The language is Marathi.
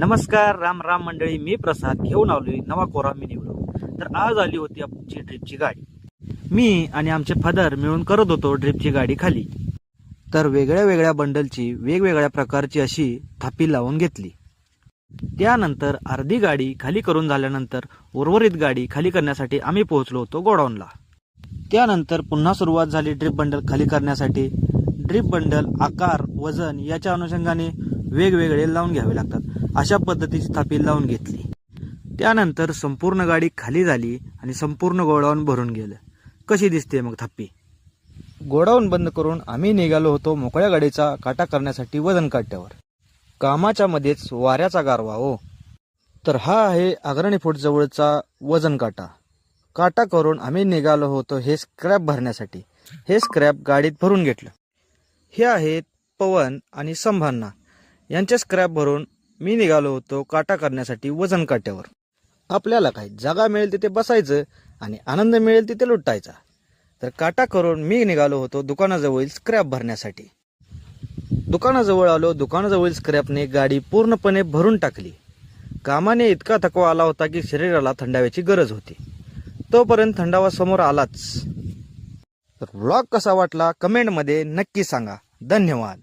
नमस्कार राम राम मंडळी. मी प्रसाद घेऊन आलोय नवा कोरा मी ब्लॉग तर आज आली होती आमची ड्रीपची गाडी. मी आणि आमचे फादर मिळून करत होतो ड्रीपची गाडी खाली. तर वेगळ्या वेगळ्या बंडलची वेगवेगळ्या प्रकारची अशी थापी लावून घेतली. त्यानंतर अर्धी गाडी खाली करून झाल्यानंतर उर्वरित गाडी खाली करण्यासाठी आम्ही पोहोचलो होतो गोडाऊनला. त्यानंतर पुन्हा सुरुवात झाली ड्रिप बंडल खाली करण्यासाठी. ड्रिप बंडल आकार वजन याच्या अनुषंगाने वेगवेगळे लावून घ्यावे लागतात. अशा पद्धतीची थापी लावून घेतली. त्यानंतर संपूर्ण गाडी खाली झाली आणि संपूर्ण गोडाऊन भरून गेलं. कशी दिसते मग थापी? गोडाऊन बंद करून आम्ही निघालो होतो मोकळ्या गाडीचा काटा करण्यासाठी वजन काट्यावर. कामाच्या मध्येच वाऱ्याचा गारवा हो. तर हा आहे अग्रणी फूट जवळचा वजन काटा. काटा करून आम्ही निघालो होतो हे स्क्रॅप भरण्यासाठी. हे स्क्रॅप गाडीत भरून घेतलं. हे आहेत पवन आणि संभांना यांचे स्क्रॅप भरून मी निघालो होतो काटा करण्यासाठी वजन काट्यावर. आपल्याला काय जागा मिळेल तिथे बसायचं आणि आनंद मिळेल तिथे लुटायचा. तर काटा करून मी निघालो होतो दुकानाजवळील स्क्रॅप भरण्यासाठी. दुकानाजवळ आलो दुकानाजवळील स्क्रॅपने गाडी पूर्णपणे भरून टाकली. कामाने इतका थकवा आला होता की शरीराला थंडाव्याची गरज होती. तोपर्यंत थंडावा समोर आलाच. तर कसा वाटला कमेंटमध्ये नक्की सांगा. धन्यवाद.